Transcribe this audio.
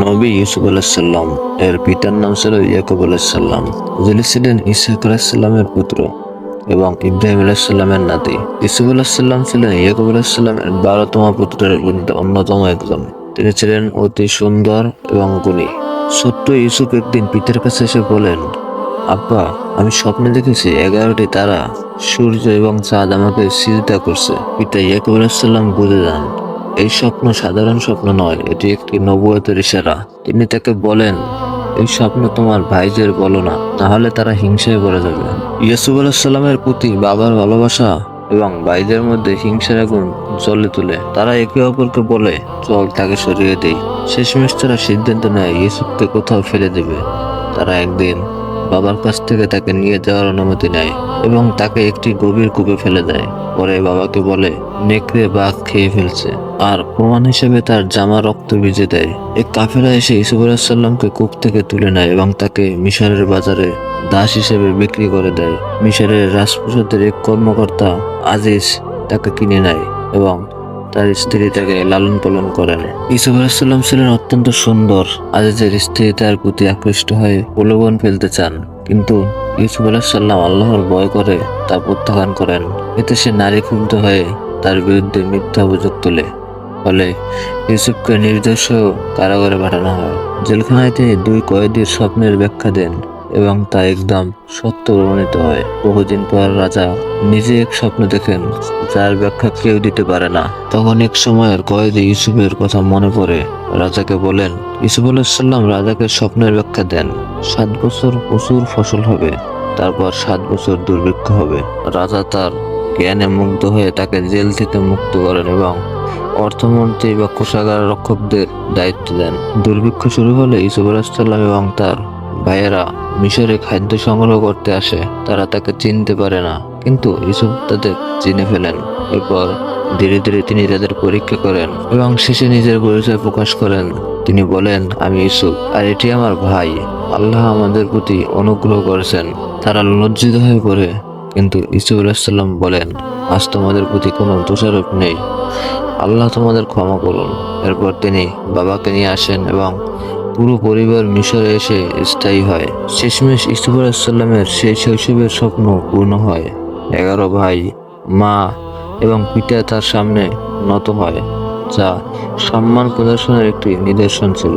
নবী ইউসুফ আলাহিসাল্লাম এর পিতার নাম ছিল ইয়াকুব আলাহিসাল্লাম যিনি ছিলেন ইসাক আলাহিসাল্লামের পুত্র এবং ইব্রাহিম আলাহিসাল্লামের নাতি। ইসুফ আলাহিসাল্লাম ছিলেন ইয়াকুব আলাহিসাল্লামের বারোতম পুত্রের অন্যতম একজন। তিনি ছিলেন অতি সুন্দর এবং গুণী। ছোট্ট ইউসুফ একদিন পিতার কাছে এসে বলেন, আব্বা, আমি স্বপ্নে দেখেছি এগারোটি তারা, সূর্য এবং চাঁদ আমাকে সিজদা করছে। পিতা ইয়াকুব আলাহিসাল্লাম বুঝে যান। এই স্বপ্ন সাধারণ স্বপ্ন নয়, এটি একটি নবুয়তের ইশারা। তিনি তাকে বলেন, এই স্বপ্ন তোমার ভাইদের বলো না তাহলে তারা হিংসায় পড়ে যাবে। ইয়াসুব আলাহিসাল্লামের প্রতি বাবার ভালোবাসা এবং ভাইদের মধ্যে হিংসার আগুন জ্বলে তুলে, তারা একে অপরকে বলে, চল তাকে সরিয়ে দেই। শেষমেশ তারা সিদ্ধান্ত নেয়, ইউসুফকে কোথাও ফেলে দেবে। তারা একদিন বাবার কাছ থেকে তাকে নিয়ে যাওয়ার অনুমতি নেয় এবং তাকে একটি গভীর কূপে ফেলে দেয়। পরে বাবাকে বলে, নেকড়ে বাঘ খেয়ে ফেলছে। আর প্রমাণ হিসেবে তার জামা রক্ত ভিজে দেয়। এক কাফেরা এসে ইসুফ আলাহিসাল্লামকে কূপ থেকে তুলে নেয় এবং তাকে মিশরের বাজারে দাস হিসেবে বিক্রি করে দেয়। মিশরের রাজপ্রসাদের এক কর্মকর্তা আজিজ তাকে কিনে নেয় এবং তার স্ত্রী তাকে লালন পালন করেন ইসুফ আলাহিসাল্লাম ছিলেন অত্যন্ত সুন্দর। আজিজের স্ত্রী তার প্রতি আকৃষ্ট হয়ে প্রলোভন ফেলতে চান, কিন্তু ইউসুফ আলাহিসাল্লাম আল্লাহর ভয় করে তা প্রত্যাখ্যান করেন। এতে সে নারী ক্ষুব্ধ হয়ে তার বিরুদ্ধে মিথ্যা অভিযোগ তোলে। ফলে ইউসুফকে নির্দোষ কারাগারে পাঠানো হয়। জেলখানায় তিনি দুই কয়েদির স্বপ্নের ব্যাখ্যা দেন এবং তা একদম সত্য প্রমাণিত হয়। বহুদিন পর রাজা নিজে এক স্বপ্ন দেখেন, যার ব্যাখ্যা কেউ দিতে পারে না। তখন এক সময়ের কয়েদি ইউসুফের কথা মনে পড়ে। রাজাকে বলেন, ইউসুফ আলাহিসাল্লাম রাজাকে স্বপ্নের ব্যাখ্যা দেন। সাত বছর প্রচুর ফসল হবে, তারপর সাত বছর দুর্ভিক্ষ হবে। রাজা তার জ্ঞানে মুগ্ধ হয়ে তাকে জেল থেকে মুক্ত করেন এবং অর্থমন্ত্রী বা কোষাগার রক্ষকদের দায়িত্ব দেন। দুর্ভিক্ষ শুরু হলে ইসুফ আলাহিসাল্লাম এবং তার ভাইয়েরা মিশরে খাদ্য সংগ্রহ করতে আসে। তারা তাকে চিনতে পারে না, কিন্তু ইসুফ তাদের চিনে ফেলেন। এরপর ধীরে ধীরে তিনি তাদের পরীক্ষা করেন এবং শেষে নিজের পরিচয় প্রকাশ করেন। তিনি বলেন, আমি ইসুফ আর এটি আমার ভাই। আল্লাহ আমাদের প্রতি অনুগ্রহ করেছেন। তারা লজ্জিত হয়ে পড়ে। কিন্তু ইসুফ আলাহিসাল্লাম বলেন, আজ তোমাদের প্রতি কোনো দোষারোপ নেই। আল্লাহ তোমাদের ক্ষমা করুন। এরপর তিনি বাবাকে নিয়ে আসেন এবং পুরো পরিবার মিশরে এসে স্থায়ী হয়। শেষমেশ ইসুফুল ইসলামের সেই শৈশবের স্বপ্ন পূর্ণ হয়। এগারো ভাই, মা এবং পিতা তার সামনে নত হয়, যা সম্মান প্রদর্শনের একটি নিদর্শন ছিল।